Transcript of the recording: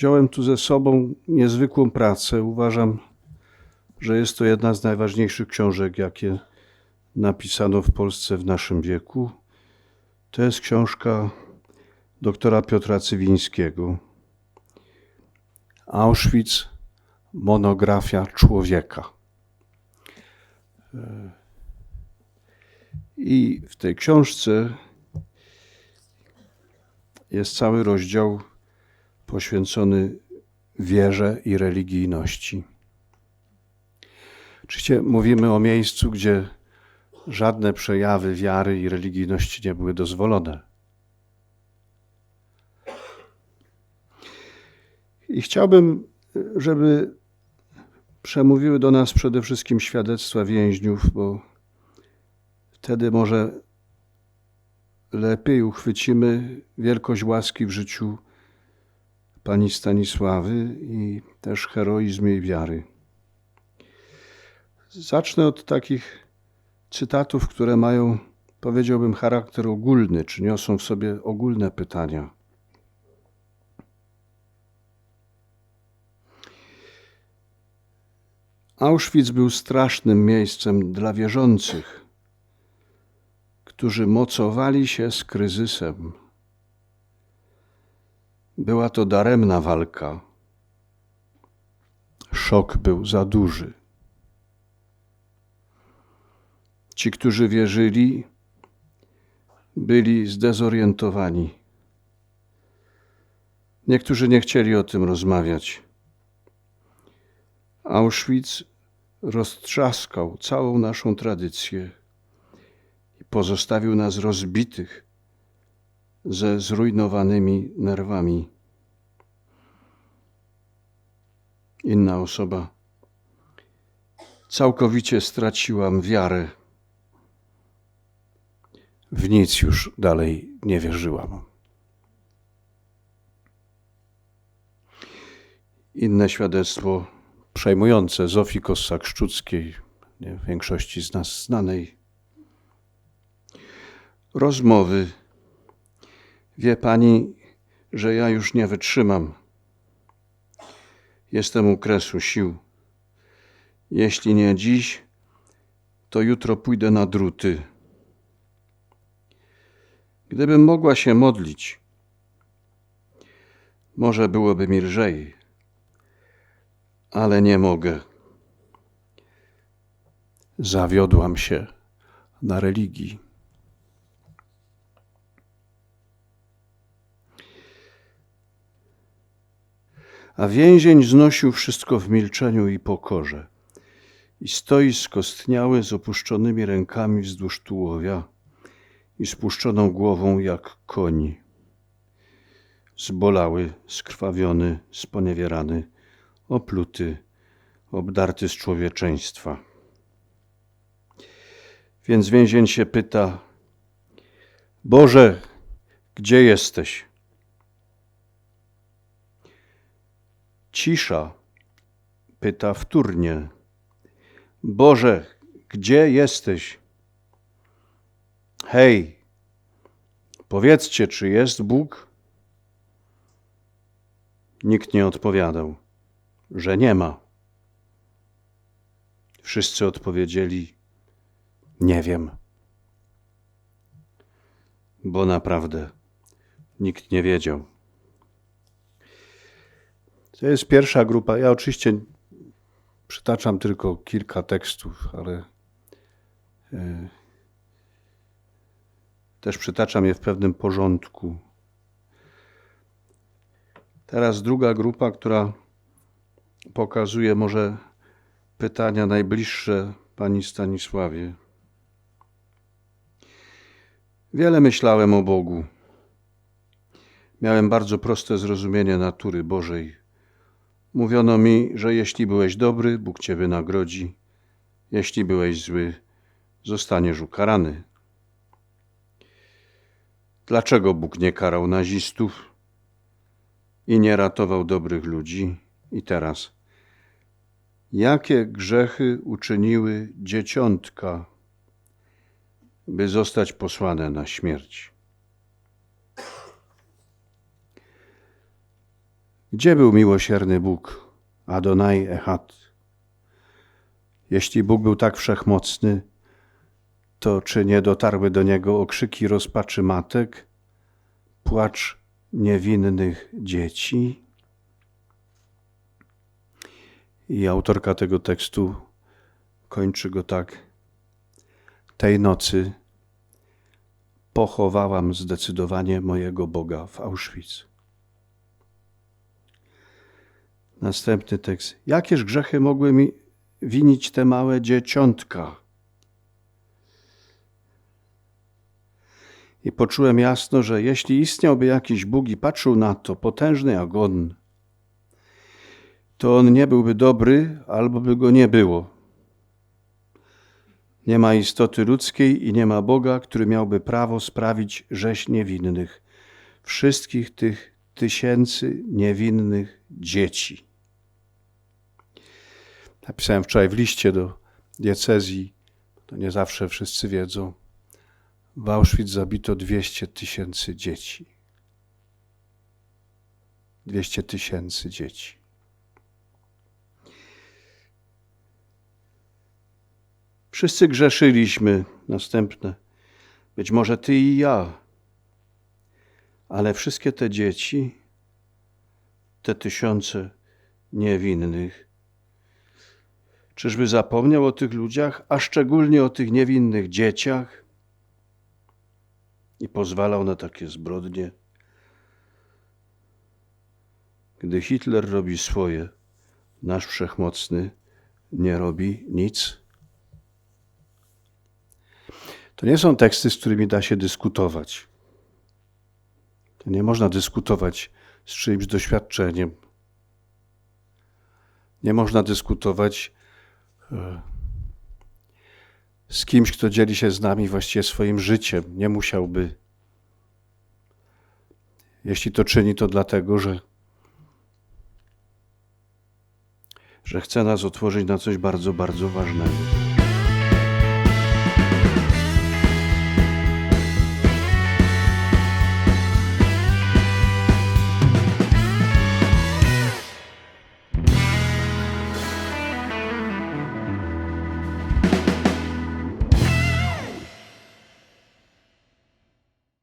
Wziąłem tu ze sobą niezwykłą pracę. Uważam, że jest to jedna z najważniejszych książek, jakie napisano w Polsce w naszym wieku. To jest książka doktora Piotra Cywińskiego. Auschwitz monografia człowieka. I w tej książce jest cały rozdział poświęcony wierze i religijności. Oczywiście mówimy o miejscu, gdzie żadne przejawy wiary i religijności nie były dozwolone. I chciałbym, żeby przemówiły do nas przede wszystkim świadectwa więźniów, bo wtedy może lepiej uchwycimy wielkość łaski w życiu pani Stanisławy i też heroizm jej wiary. Zacznę od takich cytatów, które mają, powiedziałbym, charakter ogólny, czy niosą w sobie ogólne pytania. Auschwitz był strasznym miejscem dla wierzących, którzy mocowali się z kryzysem. Była to daremna walka. Szok był za duży. Ci, którzy wierzyli, byli zdezorientowani. Niektórzy nie chcieli o tym rozmawiać. Auschwitz roztrzaskał całą naszą tradycję i pozostawił nas rozbitych ze zrujnowanymi nerwami. Inna osoba. Całkowicie straciłam wiarę. W nic już dalej nie wierzyłam. Inne świadectwo przejmujące Zofii Kossak-Szczuckiej, w większości z nas znanej. Rozmowy. Wie pani, że ja już nie wytrzymam. Jestem u kresu sił. Jeśli nie dziś, to jutro pójdę na druty. Gdybym mogła się modlić, może byłoby mi lżej ale nie mogę. Zawiodłam się na religii. A więzień znosił wszystko w milczeniu i pokorze i stoi skostniały z opuszczonymi rękami wzdłuż tułowia i spuszczoną głową jak koń. Zbolały, skrwawiony, sponiewierany opluty, obdarty z człowieczeństwa. Więc więzień się pyta: Boże, gdzie jesteś? Cisza pyta wtórnie: Boże, gdzie jesteś? Hej, powiedzcie, czy jest Bóg? Nikt nie odpowiadał że nie ma. Wszyscy odpowiedzieli: Nie wiem. Bo naprawdę nikt nie wiedział. To jest pierwsza grupa. Ja oczywiście przytaczam tylko kilka tekstów, ale e, też przytaczam je w pewnym porządku. Teraz druga grupa, która pokazuje może pytania najbliższe pani Stanisławie. Wiele myślałem o Bogu. Miałem bardzo proste zrozumienie natury Bożej. Mówiono mi, że jeśli byłeś dobry, Bóg cię wynagrodzi, jeśli byłeś zły, zostaniesz ukarany. Dlaczego Bóg nie karał nazistów i nie ratował dobrych ludzi? I teraz, jakie grzechy uczyniły dzieciątka, by zostać posłane na śmierć? Gdzie był miłosierny Bóg, Adonai Echad? Jeśli Bóg był tak wszechmocny, to czy nie dotarły do niego okrzyki rozpaczy matek, płacz niewinnych dzieci? I autorka tego tekstu kończy go tak. Tej nocy pochowałam zdecydowanie mojego Boga w Auschwitz. Następny tekst. Jakież grzechy mogły mi winić te małe dzieciątka? I poczułem jasno, że jeśli istniałby jakiś Bóg i patrzył na to, potężny jak On, to On nie byłby dobry, albo by go nie było. Nie ma istoty ludzkiej i nie ma Boga, który miałby prawo sprawić rzeź niewinnych, wszystkich tych tysięcy niewinnych dzieci. Napisałem wczoraj w liście do diecezji, to nie zawsze wszyscy wiedzą, w Auschwitz zabito 200 tysięcy dzieci. 200 tysięcy dzieci. Wszyscy grzeszyliśmy. Następne. Być może ty i ja. Ale wszystkie te dzieci, te tysiące niewinnych, czyżby zapomniał o tych ludziach, a szczególnie o tych niewinnych dzieciach i pozwalał na takie zbrodnie? Gdy Hitler robi swoje, nasz wszechmocny nie robi nic. To nie są teksty, z którymi da się dyskutować. To nie można dyskutować z czyimś doświadczeniem. Nie można dyskutować z kimś, kto dzieli się z nami właściwie swoim życiem. Nie musiałby. Jeśli to czyni, to dlatego, że, że chce nas otworzyć na coś bardzo, bardzo ważnego.